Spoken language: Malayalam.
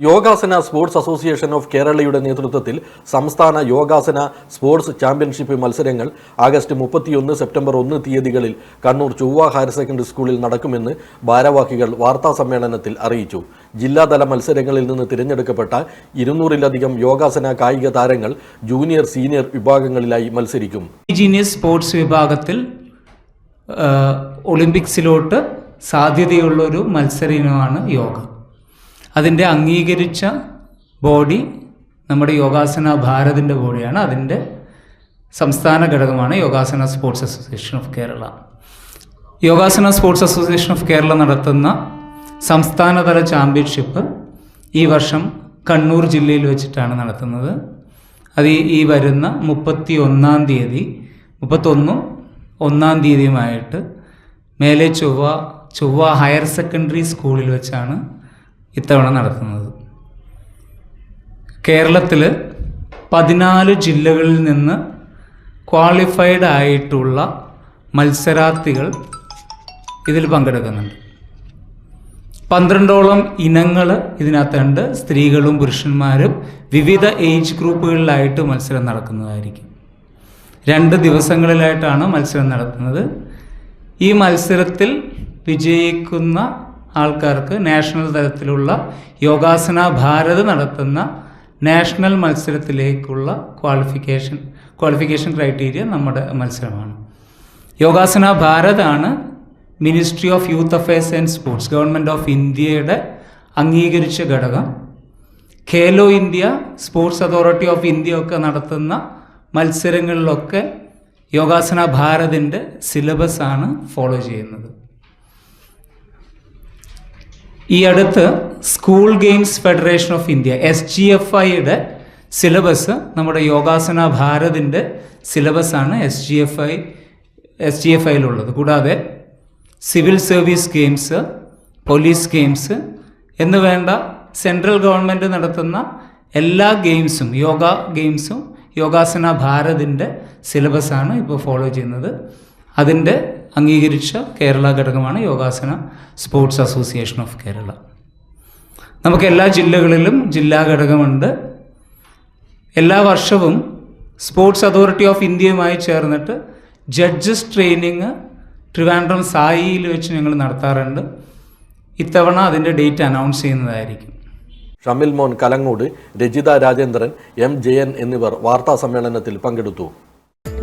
യോഗാസന സ്പോർട്സ് അസോസിയേഷൻ ഓഫ് കേരളയുടെ നേതൃത്വത്തിൽ സംസ്ഥാന യോഗാസന സ്പോർട്സ് ചാമ്പ്യൻഷിപ്പ് മത്സരങ്ങൾ ആഗസ്റ്റ് മുപ്പത്തിയൊന്ന് സെപ്റ്റംബർ ഒന്ന് തീയതികളിൽ കണ്ണൂർ ചൊവ്വ ഹയർ സെക്കൻഡറി സ്കൂളിൽ നടക്കുമെന്ന് ഭാരവാഹികൾ വാർത്താ സമ്മേളനത്തിൽ അറിയിച്ചു. ജില്ലാതല മത്സരങ്ങളിൽ നിന്ന് തിരഞ്ഞെടുക്കപ്പെട്ട ഇരുന്നൂറിലധികം യോഗാസന കായിക താരങ്ങൾ ജൂനിയർ സീനിയർ വിഭാഗങ്ങളിലായി മത്സരിക്കും. ജീനിയസ് സ്പോർട്സ് വിഭാഗത്തിൽ ഒളിമ്പിക്സിലോട്ട് സാധ്യതയുള്ളൊരു മത്സര ഇനമാണ് യോഗ. അതിന്റെ അംഗീകരിച്ച ബോഡി നമ്മുടെ യോഗാസന ഭാരതിന്റെ ബോഡിയാണ്. അതിന്റെ സംസ്ഥാന ഘടകമാണ് yogasana sports association of Kerala. Yogasana sports association of Kerala നടത്തുന്ന സംസ്ഥാനതല ചാമ്പ്യൻഷിപ്പ് ഈ വർഷം കണ്ണൂർ ജില്ലയിൽ വെച്ചിട്ടാണ് നടത്തുന്നത്. അത് ഈ- വരുന്ന മുപ്പത്തി ഒന്നാം തീയതി മുപ്പത്തൊന്നും ഒന്നാം തീയതിയുമായിട്ട് മേലെ ചൊവ്വ ചൊവ്വ ഹയർ സെക്കൻഡറി സ്കൂളിൽ വെച്ചാണ് ഇത്തവണ നടത്തുന്നത് കേരളത്തിൽ പതിനാല് ജില്ലകളിൽ നിന്ന് ക്വാളിഫൈഡ് ആയിട്ടുള്ള മത്സരാർത്ഥികൾ ഇതിൽ പങ്കെടുക്കുന്നുണ്ട്. പന്ത്രണ്ടോളം ഇനങ്ങൾ ഇതിനകത്തുണ്ട്. സ്ത്രീകളും പുരുഷന്മാരും വിവിധ ഏജ് ഗ്രൂപ്പുകളിലായിട്ട് മത്സരം നടക്കുന്നതായിരിക്കും. രണ്ട് ദിവസങ്ങളിലായിട്ടാണ് മത്സരം നടത്തുന്നത് ഈ മത്സരത്തിൽ വിജയിക്കുന്ന ആൾക്കാർക്ക് നാഷണൽ തലത്തിലുള്ള യോഗാസന ഭാരത് നടത്തുന്ന നാഷണൽ മത്സരത്തിലേക്കുള്ള ക്വാളിഫിക്കേഷൻ ക്വാളിഫിക്കേഷൻ ക്രൈറ്റീരിയ നമ്മുടെ മത്സരമാണ്. യോഗാസന ഭാരത് ആണ് ministry of youth affairs and sports government of ഇന്ത്യയുടെ അംഗീകരിച്ച ഘടകം. Khelo India sports authority of India ഒക്കെ നടത്തുന്ന മത്സരങ്ങളിലൊക്കെ യോഗാസന ഭാരതിന്റെ ആണ് ഫോളോ ചെയ്യുന്നത്. ഈ അടുത്ത് school games federation of India S G F ഐയുടെ സിലബസ് നമ്മുടെ യോഗാസന ഭാരതിന്റെ സിലബസാണ് S G F I S G F ഐയിലുള്ളത് കൂടാതെ civil service games police games എന്ന് വേണ്ട സെൻട്രൽ ഗവൺമെന്റ് നടത്തുന്ന എല്ലാ ഗെയിംസും യോഗ ഗെയിംസും യോഗാസന ഭാരതിന്റെ സിലബസാണ് ഇപ്പോൾ ഫോളോ ചെയ്യുന്നത്. അതിന്റെ അംഗീകരിച്ച കേരള ഘടകമാണ് yogasana sports association of Kerala. നമുക്ക് എല്ലാ ജില്ലകളിലും ജില്ലാ ഘടകമുണ്ട്. എല്ലാ വർഷവും സ്പോർട്സ് അതോറിറ്റി ഓഫ് ഇന്ത്യയുമായി ചേർന്നിട്ട് ജഡ്ജസ് ട്രെയിനിങ് ട്രിവാൻഡ്രം സായിയിൽ വെച്ച് ഞങ്ങൾ നടത്താറുണ്ട്. ഇത്തവണ അതിന്റെ ഡേറ്റ് അനൗൺസ് ചെയ്യുന്നതായിരിക്കും. ഷമിൽ മോൻ കലങ്ങോട് രജിത രാജേന്ദ്രൻ എം ജയൻ എന്നിവർ വാർത്താ സമ്മേളനത്തിൽ പങ്കെടുത്തു.